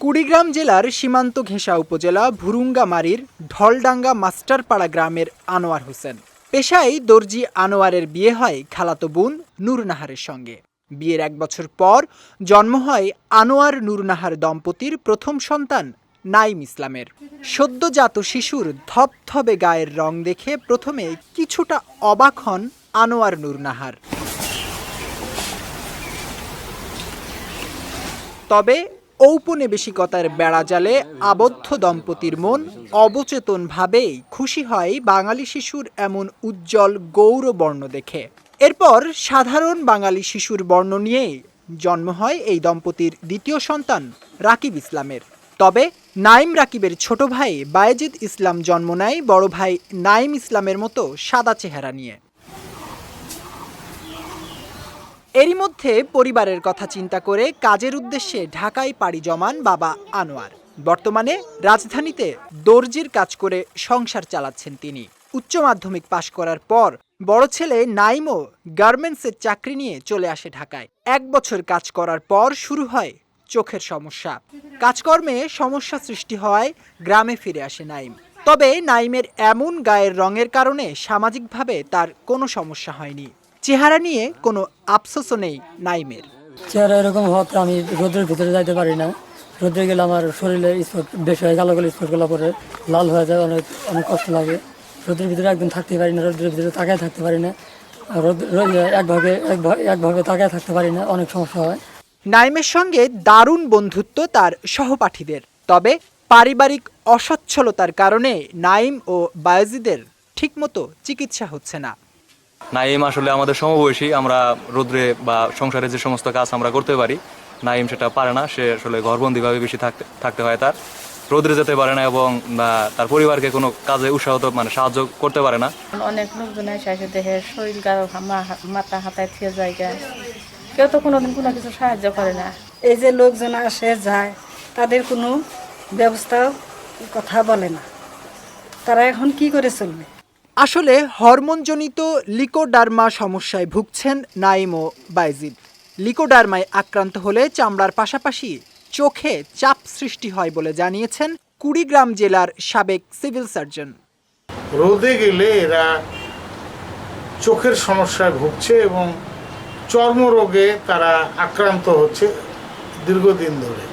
কুড়িগ্রাম জেলার সীমান্ত ঘেঁষা উপজেলা ভুরুঙ্গামারির ঢলডাঙ্গা মাস্টারপাড়া গ্রামের আনোয়ার হোসেন। পেশায় দর্জি আনোয়ারের বিয়ে হয় খালাতো বোন নূরনাহারের সঙ্গে। বিয়ের এক বছর পর জন্ম হয় আনোয়ার নূরনাহার দম্পতির প্রথম সন্তান নাইম ইসলামের। সদ্যজাত শিশুর ধপধবে গায়ের রং দেখে প্রথমে কিছুটা অবাক হন আনোয়ার নূরনাহার। তবে ঔপনিবেশিকতার বেড়াজালে আবদ্ধ দম্পতির মন অবচেতনভাবেই খুশি হয় বাঙালি শিশুর এমন উজ্জ্বল গৌরবর্ণ দেখে। এরপর সাধারণ বাঙালি শিশুর বর্ণ নিয়েই জন্ম হয় এই দম্পতির দ্বিতীয় সন্তান রাকিব ইসলামের। তবে নাইম রাকিবের ছোট ভাই বায়েজিদ ইসলাম জন্ম নেয় বড় ভাই নাইম ইসলামের মতো সাদা চেহারা নিয়ে। এরই মধ্যে পরিবারের কথা চিন্তা করে কাজের উদ্দেশ্যে ঢাকায় পাড়ি জমান বাবা আনোয়ার। বর্তমানে রাজধানীতে দর্জির কাজ করে সংসার চালাচ্ছেন তিনি। উচ্চ মাধ্যমিক পাশ করার পর বড় ছেলে নাইমও গার্মেন্টসের চাকরি নিয়ে চলে আসে ঢাকায়। এক বছর কাজ করার পর শুরু হয় চোখের সমস্যা। কাজকর্মে সমস্যা সৃষ্টি হওয়ায় গ্রামে ফিরে আসে নাইম। তবে নাইমের এমন গায়ের রঙের কারণে সামাজিকভাবে তার কোনো সমস্যা হয়নি। চেহারা নিয়ে কোনো আফসোসও নেই নাইমের। চেহারা এরকম হওয়াতে আমি রোদের ভিতরে যাইতে পারি না। রোদে গেলে আমার শরীরে স্পট বেশি হয়ে কালো কালো স্পটগুলো পরে লাল হয়ে যায় অনেক অনেক কষ্ট লাগে। রোদের ভিতরে একদম থাকতে পারি না রোদের ভিতরে তাকায় থাকতে পারি না। রোদ একভাবে একভাবে তাকায় থাকতে পারি না অনেক সমস্যা হয়। নাইমের সঙ্গে দারুণ বন্ধুত্ব তার সহপাঠীদের তবে পারিবারিক অসচ্ছলতার কারণে নাইম ও বায়াজিদের ঠিকমতো চিকিৎসা হচ্ছে না। নাইম আসলে আমাদের সমবয়সী আমরা রোদ্রে বা সংসারে যে সমস্ত কাজ আমরা করতে পারি নাইম সেটা পারে না সে আসলে ঘরবন্দিভাবে বেশি থাকতে থাকতে হয় তার। রোদ্রে যেতে পারে না এবং তার পরিবারকে কোনো কাজে উৎসাহ মানে সাহায্য করতে পারে না। অনেক লোকজন এসে শরীর মা- মাথা হাতায় থিয়ে জায়গা কেউ তো কোনোদিন কোনো কিছু সাহায্য করে না। এই যে লোকজন আসে যায় তাদের কোনো ব্যবস্থা কথা বলে না। তারা এখন কি করে চলবে? আসলে হরমোনজনিত লিকোডার্মা সমস্যায় ভুগছেন নাইম বাইজিদ। লিকোডার্মায় আক্রান্ত হলে চামড়ার পাশাপাশি চোখে চাপ সৃষ্টি হয় বলে জানিয়েছেন কুড়িগ্রাম জেলার সাবেক সিভিল সার্জন। রোদে গেলে এরা চোখের সমস্যায় ভুগছে এবং চর্মরোগে তারা আক্রান্ত হচ্ছে দীর্ঘদিন ধরে।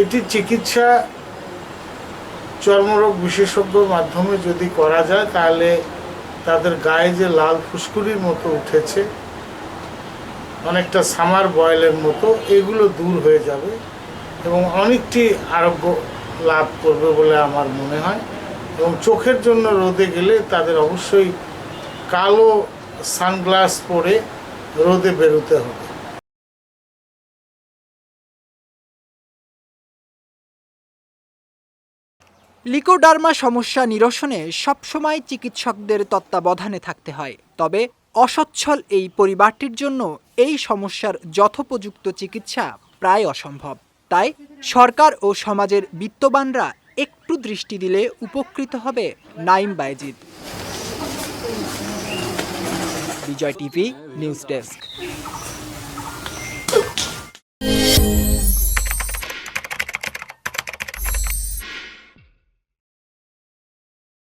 এটির চিকিৎসা চর্মরোগ বিশেষজ্ঞর মাধ্যমে যদি করা যায়, তাহলে তাদের গায়ে যে লাল ফুসকুড়ির মতো উঠেছে, অনেকটা সামার বয়েলের মতো, এগুলো দূর হয়ে যাবে এবং অনেকটি আরোগ্য লাভ করবে বলে আমার মনে হয়। এবং চোখের জন্য রোদে গেলে তাদের অবশ্যই কালো সানগ্লাস পরে রোদে বেরোতে হবে। লিকোডার্মা সমস্যা নিরসনে সবসময় চিকিৎসকদের তত্ত্বাবধানে থাকতে হয়। তবে অসচ্ছল এই পরিবারটির জন্য এই সমস্যার যথোপযুক্ত চিকিৎসা প্রায় অসম্ভব। তাই সরকার ও সমাজের বিত্তবানরা একটু দৃষ্টি দিলে উপকৃত হবে Naim Bayzid Bijoy TV, news desk.